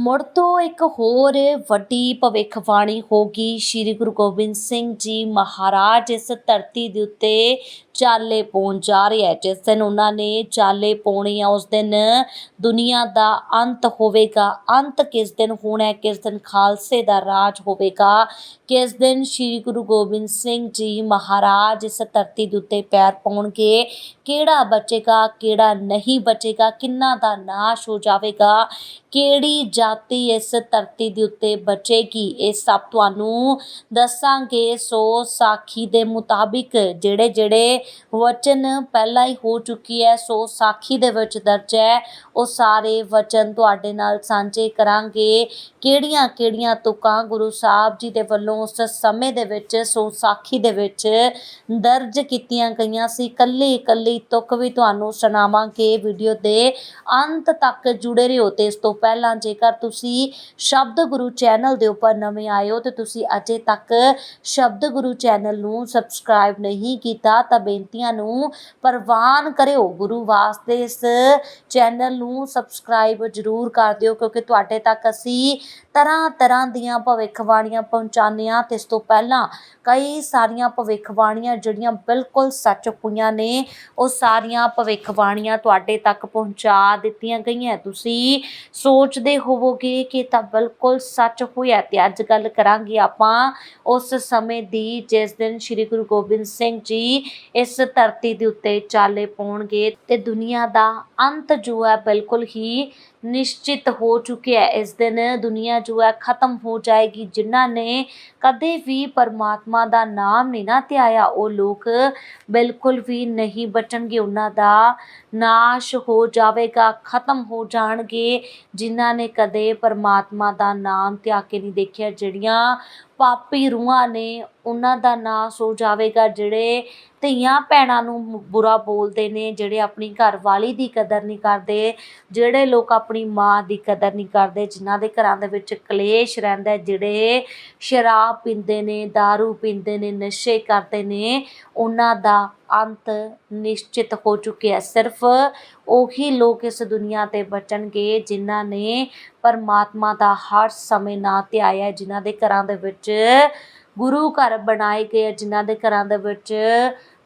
ਮੁੜ ਤੋਂ ਇੱਕ ਹੋਰ ਵੱਡੀ ਭਵਿੱਖਬਾਣੀ ਹੋ ਗਈ। ਸ੍ਰੀ ਗੁਰੂ ਗੋਬਿੰਦ ਸਿੰਘ ਜੀ ਮਹਾਰਾਜ ਇਸ ਧਰਤੀ ਦੇ ਉੱਤੇ ਚਾਲੇ ਪਾਉਣ ਜਾ ਰਹੇ ਹੈ। ਜਿਸ ਦਿਨ ਉਹਨਾਂ ਨੇ ਚਾਲੇ ਪਾਉਣੇ ਆ, ਉਸ ਦਿਨ ਦੁਨੀਆ ਦਾ ਅੰਤ ਹੋਵੇਗਾ। ਅੰਤ ਕਿਸ ਦਿਨ ਹੋਣਾ ਹੈ? ਕਿਸ ਦਿਨ ਖਾਲਸੇ ਦਾ ਰਾਜ ਹੋਵੇਗਾ? ਕਿਸ ਦਿਨ ਸ੍ਰੀ ਗੁਰੂ ਗੋਬਿੰਦ ਸਿੰਘ ਜੀ ਮਹਾਰਾਜ ਇਸ ਧਰਤੀ ਦੇ ਉੱਤੇ ਪੈਰ ਪਾਉਣਗੇ? ਕਿਹੜਾ ਬਚੇਗਾ, ਕਿਹੜਾ ਨਹੀਂ ਬਚੇਗਾ? ਕਿੰਨਾ ਦਾ ਨਾਸ਼ ਹੋ ਜਾਵੇਗਾ? ਕਿਹੜੀ ਜਾਤੀ ਇਸ ਧਰਤੀ ਦੇ ਉੱਤੇ ਬਚੇਗੀ? ਇਹ ਸਭ ਤੁਹਾਨੂੰ ਦੱਸਾਂਗੇ। ਸੋ ਸਾਖੀ ਦੇ ਮੁਤਾਬਿਕ ਜਿਹੜੇ ਜਿਹੜੇ ਵਚਨ ਪਹਿਲਾਂ ਹੀ ਹੋ ਚੁੱਕੀ ਹੈ, ਸੋ ਸਾਖੀ ਦੇ ਵਿੱਚ ਦਰਜ ਹੈ। ਉਹ ਸਾਰੇ ਵਚਨ ਤੁਹਾਡੇ ਨਾਲ ਸਾਂਝੇ ਕਰਾਂਗੇ। ਕਿਹੜੀਆਂ ਕਿਹੜੀਆਂ ਤੁਕਾਂ ਗੁਰੂ ਸਾਹਿਬ ਜੀ ਦੇ ਵੱਲੋਂ ਉਸ ਸਮੇਂ ਦੇ ਵਿੱਚ, ਸੋ ਸਾਖੀ ਦੇ ਵਿੱਚ ਦਰਜ ਕੀਤੀਆਂ ਗਈਆਂ ਸੀ। ਕੱਲੀ ਕੱਲੀ ਤੁਕ ਵੀ ਤੁਹਾਨੂੰ ਸੁਣਾਵਾਂਗੇ ਵੀਡੀਓ ਦੇ ਅੰਤ ਤੱਕ ਜੁੜੇ ਰਹੋ ਤੇ ਇਸ ਤੋਂ ਪਹਿਲਾਂ ਜੇਕਰ ਤੁਸੀਂ ਸ਼ਬਦ ਗੁਰੂ ਚੈਨਲ ਦੇ ਉੱਪਰ ਨਵੇਂ ਆਏ ਹੋ ਤੇ ਤੁਸੀਂ ਅਜੇ ਤੱਕ ਸ਼ਬਦ ਗੁਰੂ ਚੈਨਲ ਨੂੰ ਸਬਸਕ੍ਰਾਈਬ ਨਹੀਂ ਕੀਤਾ, ਤਾਂ ਬੇਨਤੀਆਂ ਨੂੰ ਪ੍ਰਵਾਨ ਕਰਿਓ। ਗੁਰੂ ਵਾਸਤੇ ਇਸ ਚੈਨਲ ਨੂੰ ਸਬਸਕ੍ਰਾਈਬ ਜ਼ਰੂਰ ਕਰ ਦਿਓ, ਕਿਉਂਕਿ ਤੁਹਾਡੇ ਤੱਕ ਅਸੀਂ ਤਰ੍ਹਾਂ ਤਰ੍ਹਾਂ ਦੀਆਂ ਭਵਿੱਖਬਾਣੀਆਂ ਪਹੁੰਚਾਉਂਦੇ ਹਾਂ ਤੇ ਇਸ ਤੋਂ ਪਹਿਲਾਂ ਕਈ ਸਾਰੀਆਂ ਭਵਿੱਖਬਾਣੀਆਂ ਜਿਹੜੀਆਂ ਬਿਲਕੁਲ ਸੱਚ ਹੋਈਆਂ ਨੇ, ਉਹ ਸਾਰੀਆਂ ਭਵਿੱਖਬਾਣੀਆਂ ਤੁਹਾਡੇ ਤੱਕ ਪਹੁੰਚਾ ਦਿੱਤੀਆਂ ਗਈਆਂ। ਤੁਸੀਂ ਸੋਚਦੇ ਹੋਵੋਗੇ ਕਿ ਤਾਂ ਬਿਲਕੁਲ ਸੱਚ ਹੋਇਆ ਤੇ ਅੱਜ ਗੱਲ ਕਰਾਂਗੇ ਆਪਾਂ ਉਸ ਸਮੇਂ ਦੀ, ਜਿਸ ਦਿਨ ਸ੍ਰੀ ਗੁਰੂ ਗੋਬਿੰਦ ਸਿੰਘ ਜੀ ਇਸ ਧਰਤੀ ਦੇ ਉੱਤੇ ਚਾਲੇ ਪਾਉਣਗੇ ਤੇ ਦੁਨੀਆ ਦਾ ਅੰਤ ਜੋ ਹੈ ਬਿਲਕੁਲ ਹੀ ਨਿਸ਼ਚਿਤ ਹੋ ਚੁੱਕਿਆ ਹੈ। ਇਸ ਦਿਨ ਦੁਨੀਆ ਜੋ ਹੈ ਖਤਮ ਹੋ ਜਾਏਗੀ। ਜਿਨ੍ਹਾਂ ਨੇ ਕਦੇ ਵੀ ਪਰਮਾਤਮਾ ਦਾ ਨਾਮ ਨਹੀਂ ਨਾ ਧਿਆਇਆ, ਉਹ ਲੋਕ ਬਿਲਕੁਲ ਵੀ ਨਹੀਂ ਬਚਣਗੇ। ਉਹਨਾਂ ਦਾ ਨਾਸ਼ ਹੋ ਜਾਵੇਗਾ, ਖਤਮ ਹੋ ਜਾਣਗੇ। ਜਿਨ੍ਹਾਂ ਨੇ ਕਦੇ ਪਰਮਾਤਮਾ ਦਾ ਨਾਮ ਧਿਆ ਕੇ ਨਹੀਂ ਦੇਖਿਆ, ਜਿਹੜੀਆਂ ਪਾਪੀ ਰੂਹਾਂ ਨੇ, ਉਹਨਾਂ ਦਾ ਨਾਸ ਹੋ ਜਾਵੇਗਾ। ਜਿਹੜੇ ਧੀਆਂ ਭੈਣਾਂ ਨੂੰ ਬੁਰਾ ਬੋਲਦੇ ਨੇ, ਜਿਹੜੇ ਆਪਣੀ ਘਰਵਾਲੀ ਦੀ ਕਦਰ ਨਹੀਂ ਕਰਦੇ, ਜਿਹੜੇ ਲੋਕ ਆਪਣੀ ਮਾਂ ਦੀ ਕਦਰ ਨਹੀਂ ਕਰਦੇ ਜਿਨ੍ਹਾਂ ਦੇ ਘਰਾਂ ਦੇ ਵਿੱਚ ਕਲੇਸ਼ ਰਹਿੰਦਾ ਜਿਹੜੇ ਸ਼ਰਾਬ ਪੀਂਦੇ ਨੇ दारू ਪੀਂਦੇ ਨੇ ਨਸ਼ੇ ਕਰਦੇ ਨੇ ਉਹਨਾਂ ਦਾ ਅੰਤ ਨਿਸ਼ਚਿਤ ਹੋ ਚੁੱਕਿਆ ਸਿਰਫ ਉਹੀ ਲੋਕ ਇਸ ਦੁਨੀਆ ਤੇ ਬਚਣਗੇ ਜਿਨ੍ਹਾਂ ਨੇ ਪਰਮਾਤਮਾ ਦਾ ਹਰ ਸਮੇਂ ਨਾਂ ਧਿਆਇਆ ਹੈ, ਜਿਨ੍ਹਾਂ ਦੇ ਘਰਾਂ ਦੇ ਵਿੱਚ ਗੁਰੂ ਘਰ ਬਣਾਏ ਗਏ ਜਿਨ੍ਹਾਂ ਦੇ ਘਰਾਂ ਦੇ ਵਿੱਚ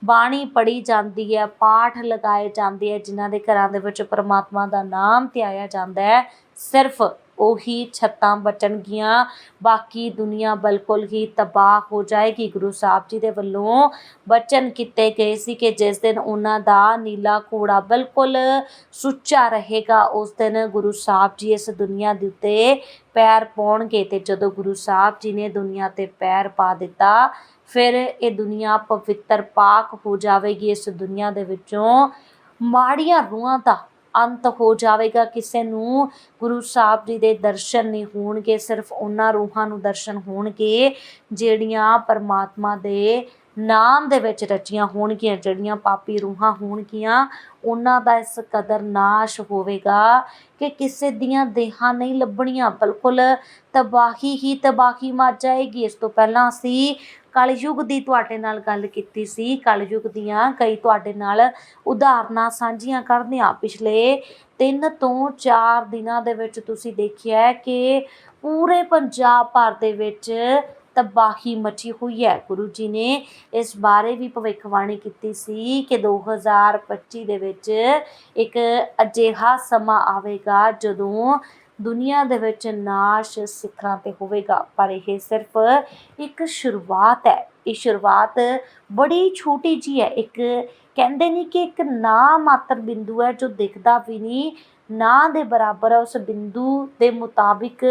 ਬਾਣੀ ਪੜ੍ਹੀ ਜਾਂਦੀ ਹੈ, ਪਾਠ ਲਗਾਏ ਜਾਂਦੇ ਹੈ, ਜਿਨ੍ਹਾਂ ਦੇ ਘਰਾਂ ਦੇ ਵਿੱਚ ਪਰਮਾਤਮਾ ਦਾ ਨਾਮ ਧਿਆਇਆ ਜਾਂਦਾ ਹੈ, ਸਿਰਫ ਉਹੀ ਛੱਤਾਂ ਬਚਣਗੀਆਂ ਬਾਕੀ ਦੁਨੀਆ ਬਿਲਕੁਲ ਹੀ ਤਬਾਹ ਹੋ ਜਾਏਗੀ। ਗੁਰੂ ਸਾਹਿਬ ਜੀ ਦੇ ਵੱਲੋਂ ਬਚਨ ਕੀਤੇ ਗਏ ਸੀ ਕਿ ਜਿਸ ਦਿਨ ਉਹਨਾਂ ਦਾ ਨੀਲਾ ਘੋੜਾ ਬਿਲਕੁਲ ਸੁੱਚਾ ਰਹੇਗਾ, ਉਸ ਦਿਨ ਗੁਰੂ ਸਾਹਿਬ ਜੀ ਇਸ ਦੁਨੀਆ ਦੇ ਉੱਤੇ ਪੈਰ ਪਾਉਣਗੇ ਤੇ ਜਦੋਂ ਗੁਰੂ ਸਾਹਿਬ ਜੀ ਨੇ ਦੁਨੀਆ ਤੇ ਪੈਰ ਪਾ ਦਿੱਤਾ, ਫਿਰ ਇਹ ਦੁਨੀਆ ਪਵਿੱਤਰ ਪਾਕ ਹੋ ਜਾਵੇਗੀ। ਇਸ ਦੁਨੀਆ ਦੇ ਵਿੱਚੋਂ ਮਾੜੀਆਂ ਰੂਹਾਂ ਦਾ ਅੰਤ ਹੋ ਜਾਵੇਗਾ। ਕਿਸੇ ਨੂੰ ਗੁਰੂ ਸਾਹਿਬ ਜੀ ਦੇ ਦਰਸ਼ਨ ਨਹੀਂ ਹੋਣਗੇ, ਸਿਰਫ ਉਹਨਾਂ ਰੂਹਾਂ ਨੂੰ ਦਰਸ਼ਨ ਹੋਣਗੇ, ਜਿਹੜੀਆਂ ਪਰਮਾਤਮਾ ਦੇ ਨਾਮ ਦੇ ਵਿੱਚ ਰਚੀਆਂ ਹੋਣਗੀਆਂ, ਜਿਹੜੀਆਂ ਪਾਪੀ ਰੂਹਾਂ ਹੋਣਗੀਆਂ। ਉਹਨਾਂ ਦਾ ਇਸ ਕਦਰ ਨਾਸ਼ ਹੋਵੇਗਾ ਕਿ ਕਿਸੇ ਦੀਆਂ ਦੇਹਾਂ ਨਹੀਂ ਲੱਭਣੀਆਂ। ਬਿਲਕੁਲ ਤਬਾਹੀ ਹੀ ਤਬਾਹੀ ਮਚ ਜਾਏਗੀ। ਇਸ ਤੋਂ ਪਹਿਲਾਂ ਅਸੀਂ ਕਲਯੁਗ ਦੀ ਤੁਹਾਡੇ ਨਾਲ ਗੱਲ ਕੀਤੀ ਸੀ। ਕਲਯੁਗ ਦੀਆਂ ਕਈ ਤੁਹਾਡੇ ਨਾਲ ਉਦਾਹਰਨਾਂ ਸਾਂਝੀਆਂ ਕਰਦੇ ਪਿਛਲੇ ਤਿੰਨ ਤੋਂ ਚਾਰ ਦਿਨਾਂ ਦੇ ਵਿੱਚ ਤੁਸੀਂ ਦੇਖਿਆ ਕਿ ਪੂਰੇ ਪੰਜਾਬ ਭਰ ਦੇ ਵਿੱਚ ਤਬਾਹੀ ਮਚੀ ਹੋਈ ਹੈ। ਗੁਰੂ ਜੀ ਨੇ ਇਸ ਬਾਰੇ ਵੀ ਭਵਿੱਖਬਾਣੀ ਕੀਤੀ ਸੀ ਕਿ 2025 ਦੇ ਵਿੱਚ ਇੱਕ ਅਜਿਹਾ ਸਮਾਂ ਆਵੇਗਾ ਜਦੋਂ ਦੁਨੀਆ ਦੇ ਵਿੱਚ ਨਾਸ਼ ਸਿਖਰਾਂ ਤੇ ਹੋਵੇਗਾ। ਪਰ ਇਹ ਸਿਰਫ ਇੱਕ ਸ਼ੁਰੂਆਤ ਹੈ। ਇਹ ਸ਼ੁਰੂਆਤ ਬੜੀ ਛੋਟੀ ਜੀ ਹੈ। ਇੱਕ ਕਹਿੰਦੇ ਨਹੀਂ ਕਿ ਇੱਕ ਨਾ ਮਾਤਰ ਬਿੰਦੂ ਹੈ ਜੋ ਦਿਖਦਾ ਵੀ ਨਹੀਂ। ਨਾ ਦੇ ਬਰਾਬਰ ਹੈ ਉਸ ਬਿੰਦੂ ਦੇ ਮੁਤਾਬਿਕ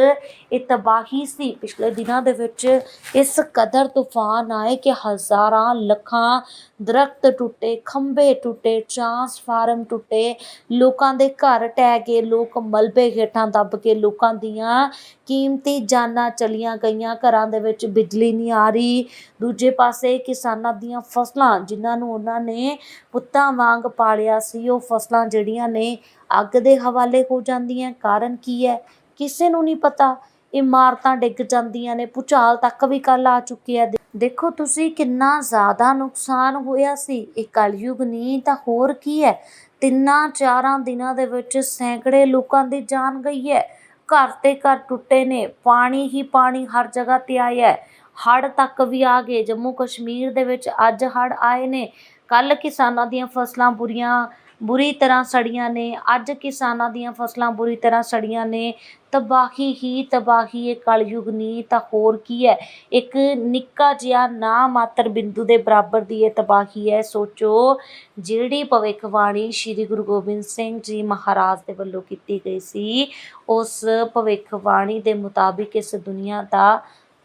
ਇਹ ਤਬਾਹੀ ਸੀ। ਪਿਛਲੇ ਦਿਨਾਂ ਦੇ ਵਿੱਚ ਇਸ ਕਦਰ ਤੂਫਾਨ ਆਏ ਕਿ ਹਜ਼ਾਰਾਂ ਲੱਖਾਂ ਦਰਖਤ ਟੁੱਟੇ, ਖੰਭੇ ਟੁੱਟੇ ਟਰਾਂਸਫਾਰਮ ਟੁੱਟੇ। ਲੋਕਾਂ ਦੇ ਘਰ ਟਹਿ ਕੇ ਲੋਕ ਮਲਬੇ ਹੇਠਾਂ ਦੱਬ ਕੇ ਲੋਕਾਂ ਦੀਆਂ ਕੀਮਤੀ ਜਾਨਾਂ ਚਲੀਆਂ ਗਈਆਂ। ਘਰਾਂ ਦੇ ਵਿੱਚ ਬਿਜਲੀ ਨਹੀਂ ਆ ਰਹੀ। ਦੂਜੇ ਪਾਸੇ ਕਿਸਾਨਾਂ ਦੀਆਂ ਫਸਲਾਂ, ਜਿਨ੍ਹਾਂ ਨੂੰ ਉਹਨਾਂ ਨੇ ਪੁੱਤਾਂ ਵਾਂਗ ਪਾਲਿਆ ਸੀ, ਉਹ ਫਸਲਾਂ ਜਿਹੜੀਆਂ ਨੇ ਅੱਗ ਦੇ ਹਵਾਲੇ ਹੋ ਜਾਂਦੀਆਂ। ਕਾਰਨ ਕੀ ਹੈ? ਕਿਸੇ ਨੂੰ ਨਹੀਂ ਪਤਾ। ਇਮਾਰਤਾਂ ਡਿੱਗ ਜਾਂਦੀਆਂ ਨੇ। ਭੂਚਾਲ ਤੱਕ ਵੀ ਕੱਲ ਆ ਚੁੱਕੇ ਆ ਦੇਖੋ ਤੁਸੀਂ ਕਿੰਨਾ ਜ਼ਿਆਦਾ ਨੁਕਸਾਨ ਹੋਇਆ ਸੀ। ਇਹ ਕਲਯੁਗ ਨਹੀਂ ਤਾਂ ਹੋਰ ਕੀ ਹੈ? ਤਿੰਨਾਂ ਚਾਰਾਂ ਦਿਨਾਂ ਦੇ ਵਿੱਚ ਸੈਂਕੜੇ ਲੋਕਾਂ ਦੀ ਜਾਨ ਗਈ ਹੈ। ਘਰ ਤੇ ਘਰ ਟੁੱਟੇ ਨੇ। ਪਾਣੀ ਹੀ ਪਾਣੀ ਹਰ ਜਗ੍ਹਾ ਤੇ ਆਇਆ ਹੈ। ਹੜ੍ਹ ਤੱਕ ਵੀ ਆ ਗਏ। ਜੰਮੂ ਕਸ਼ਮੀਰ ਦੇ ਵਿੱਚ ਅੱਜ ਹੜ੍ਹ ਆਏ ਨੇ। ਕੱਲ ਕਿਸਾਨਾਂ ਦੀਆਂ ਫਸਲਾਂ ਬੁਰੀਆਂ ਬੁਰੀ ਤਰ੍ਹਾਂ ਸੜੀਆਂ ਨੇ, ਅੱਜ ਕਿਸਾਨਾਂ ਦੀਆਂ ਫਸਲਾਂ ਬੁਰੀ ਤਰ੍ਹਾਂ ਸੜੀਆਂ ਨੇ, ਤਬਾਹੀ ਹੀ ਤਬਾਹੀ ਇਹ ਕਲਯੁਗ ਨਹੀਂ ਤਾਂ ਹੋਰ ਕੀ ਹੈ ਇੱਕ ਨਿੱਕਾ ਜਿਹਾ ਨਾ ਮਾਤਰ ਬਿੰਦੂ ਦੇ ਬਰਾਬਰ ਦੀ ਇਹ ਤਬਾਹੀ ਹੈ ਸੋਚੋ ਜਿਹੜੀ ਭਵਿੱਖਬਾਣੀ ਸ੍ਰੀ ਗੁਰੂ ਗੋਬਿੰਦ ਸਿੰਘ ਜੀ ਮਹਾਰਾਜ ਦੇ ਵੱਲੋਂ ਕੀਤੀ ਗਈ ਸੀ, ਉਸ ਭਵਿੱਖਬਾਣੀ ਦੇ ਮੁਤਾਬਿਕ ਇਸ ਦੁਨੀਆ ਦਾ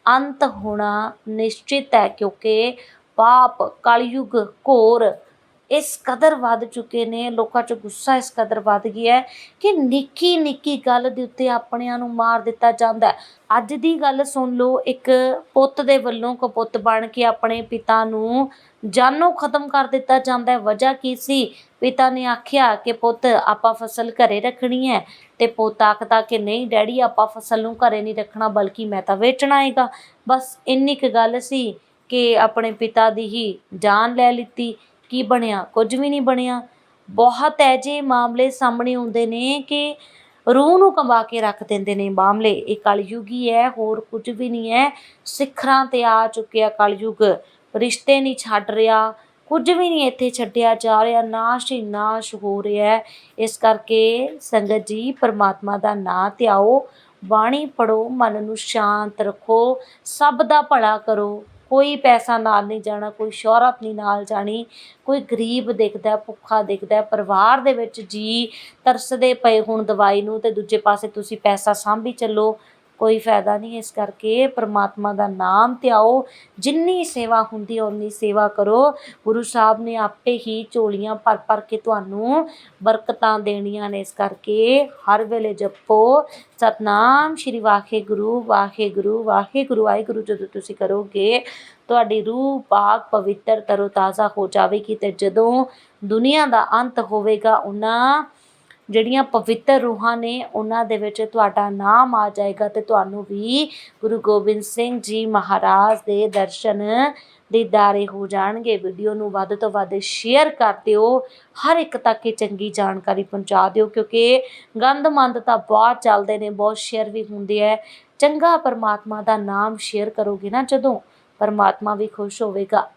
ਅੰਤ ਹੋਣਾ ਨਿਸ਼ਚਿਤ ਹੈ ਕਿਉਂਕਿ ਪਾਪ, ਕਲਯੁਗ, ਘੋਰ ਇਸ ਕਦਰ ਵੱਧ ਚੁੱਕੇ ਨੇ, ਲੋਕਾਂ 'ਚ ਗੁੱਸਾ ਇਸ ਕਦਰ ਵੱਧ ਗਿਆ ਹੈ ਕਿ ਨਿੱਕੀ ਨਿੱਕੀ ਗੱਲ ਦੇ ਉੱਤੇ ਆਪਣਿਆਂ ਨੂੰ ਮਾਰ ਦਿੱਤਾ ਜਾਂਦਾ ਅੱਜ ਦੀ ਗੱਲ ਸੁਣ ਲਓ, ਇੱਕ ਪੁੱਤ ਦੇ ਵੱਲੋਂ ਕਪੁੱਤ ਬਣ ਕੇ ਆਪਣੇ ਪਿਤਾ ਨੂੰ ਜਾਨੋਂ ਖਤਮ ਕਰ ਦਿੱਤਾ ਜਾਂਦਾ ਹੈ। ਵਜ੍ਹਾ ਕੀ ਸੀ? ਪਿਤਾ ਨੇ ਆਖਿਆ ਕਿ ਪੁੱਤ, ਆਪਾਂ ਫਸਲ ਘਰੇ ਰੱਖਣੀ ਹੈ ਤੇ ਪੁੱਤ ਆਖਦਾ ਕਿ ਨਹੀਂ, ਡੈਡੀ, ਆਪਾਂ ਫਸਲ ਨੂੰ ਘਰੇ ਨਹੀਂ ਰੱਖਣਾ, ਬਲਕਿ ਮੈਂ ਤਾਂ ਵੇਚਣਾ ਹੈਗਾ। ਬਸ ਇੰਨੀ ਕੁ ਗੱਲ ਸੀ ਕਿ ਆਪਣੇ ਪਿਤਾ ਦੀ ਹੀ ਜਾਨ ਲੈ ਲਿੱਤੀ। ਕੀ ਬਣਿਆ, ਕੁਝ ਵੀ ਨਹੀਂ ਬਣਿਆ। ਬਹੁਤ ਐਜੇ ਮਾਮਲੇ ਸਾਹਮਣੇ ਆਉਂਦੇ ਨੇ ਕਿ ਰੂਹ ਨੂੰ ਕੰਬਾ ਕੇ ਰੱਖ ਦਿੰਦੇ ਨੇ ਮਾਮਲੇ। ਇਹ ਕਲਯੁਗੀ ਹੈ ਹੋਰ ਕੁਝ ਵੀ ਨਹੀਂ ਹੈ। ਸਿਖਰਾਂ ਤੇ ਆ ਚੁੱਕਿਆ ਕਲਯੁਗ। ਰਿਸ਼ਤੇ ਨਹੀਂ ਛੱਡ ਰਿਹਾ, ਕੁਝ ਵੀ ਨਹੀਂ ਇੱਥੇ ਛੱਡਿਆ ਜਾ ਰਿਹਾ। ਨਾਸ਼ ਹੀ ਨਾਸ਼ ਹੋ ਰਿਹਾ ਹੈ। ਇਸ ਕਰਕੇ ਸੰਗਤ ਜੀ, ਪਰਮਾਤਮਾ ਦਾ ਨਾਂ ਧਿਆਓ, ਬਾਣੀ ਪੜੋ ਮਨ ਨੂੰ ਸ਼ਾਂਤ ਰੱਖੋ, ਸਭ ਦਾ ਭਲਾ ਕਰੋ। ਕੋਈ ਪੈਸਾ ਨਾਲ ਨਹੀਂ ਜਾਣਾ, ਕੋਈ ਸ਼ੋਹਰਤ ਨਹੀਂ ਨਾਲ ਜਾਣੀ, ਕੋਈ ਗਰੀਬ ਦਿਖਦਾ, ਭੁੱਖਾ ਦਿਖਦਾ, ਪਰਿਵਾਰ ਦੇ ਵਿੱਚ ਜੀ ਤਰਸਦੇ ਪਏ ਹੁਣ ਦਵਾਈ ਨੂੰ ਅਤੇ ਦੂਜੇ ਪਾਸੇ ਤੁਸੀਂ ਪੈਸਾ ਸਾਂਭੀ ਚੱਲੋ। ਕੋਈ ਫਾਇਦਾ ਨਹੀਂ, ਇਸ ਕਰਕੇ ਪਰਮਾਤਮਾ ਦਾ ਨਾਮ ਧਿਆਓ। ਜਿੰਨੀ ਸੇਵਾ ਹੁੰਦੀ ਹੈ ਉਨੀ ਸੇਵਾ ਕਰੋ। ਗੁਰੂ ਸਾਹਿਬ ਨੇ ਆਪੇ ਹੀ ਝੋਲੀਆਂ ਭਰ ਭਰ ਕੇ ਤੁਹਾਨੂੰ ਬਰਕਤਾਂ ਦੇਣੀਆਂ ਨੇ। ਇਸ ਕਰਕੇ ਹਰ ਵੇਲੇ ਜਪੋ। ਸਤਨਾਮ ਸ਼੍ਰੀ ਵਾਹਿਗੁਰੂ ਵਾਹਿਗੁਰੂ ਵਾਹਿਗੁਰੂ। ਵਾਹਿਗੁਰੂ ਜਦੋਂ ਤੁਸੀਂ ਕਰੋਗੇ, ਤੁਹਾਡੀ ਰੂਹ ਪਾਕ ਪਵਿੱਤਰ ਤਰੋਤਾਜ਼ਾ ਹੋ ਜਾਵੇਗੀ ਤੇ ਜਦੋਂ ਦੁਨੀਆ ਦਾ ਅੰਤ ਹੋਵੇਗਾ, ਉਹਨਾਂ ਜਿਹੜੀਆਂ ਪਵਿੱਤਰ ਰੂਹਾਂ ਨੇ, ਉਹਨਾਂ ਦੇ ਵਿੱਚ ਤੁਹਾਡਾ ਨਾਮ ਆ ਜਾਏਗਾ ਤੇ ਤੁਹਾਨੂੰ ਵੀ ਗੁਰੂ ਗੋਬਿੰਦ ਸਿੰਘ ਜੀ ਮਹਾਰਾਜ ਦੇ ਦਰਸ਼ਨ ਦੀਦਾਰੇ ਹੋ ਜਾਣਗੇ। ਵੀਡੀਓ ਨੂੰ ਵੱਧ ਤੋਂ ਵੱਧ ਸ਼ੇਅਰ ਕਰ ਦਿਓ, ਹਰ ਇੱਕ ਤੱਕ ਇਹ ਚੰਗੀ ਜਾਣਕਾਰੀ ਪਹੁੰਚਾ ਦਿਓ, ਕਿਉਂਕਿ ਗੰਦਮੰਦ ਤਾਂ ਬਹੁਤ ਚੱਲਦੇ ਨੇ, ਬਹੁਤ ਸ਼ੇਅਰ ਵੀ ਹੁੰਦੇ ਹੈ ਚੰਗਾ ਪਰਮਾਤਮਾ ਦਾ ਨਾਮ ਸ਼ੇਅਰ ਕਰੋਗੇ ਨਾ ਜਦੋਂ, ਪਰਮਾਤਮਾ ਵੀ ਖੁਸ਼ ਹੋਵੇਗਾ।